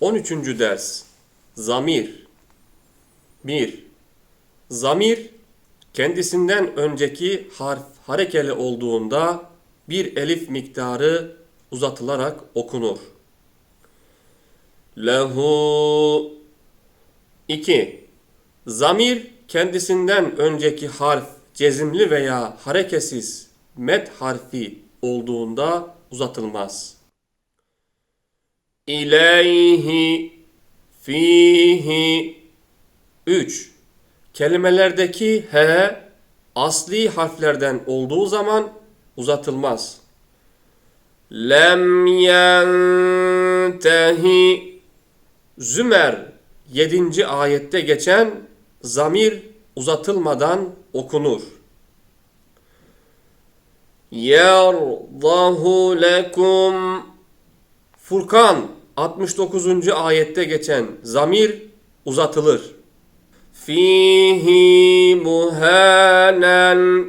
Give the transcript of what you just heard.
13. ders Zamir 1. Zamir kendisinden önceki harf harekeli olduğunda bir elif miktarı uzatılarak okunur. Lehu 2. Zamir kendisinden önceki harf cezimli veya hareketsiz met harfi olduğunda uzatılmaz. İleyhi fihi 3. Kelimelerdeki he asli harflerden olduğu zaman uzatılmaz. Lem yentehi Zümer 7. ayette geçen zamir uzatılmadan okunur. Yerdahu lekum Furkan 69. ayette geçen zamir uzatılır. Fihi muhanen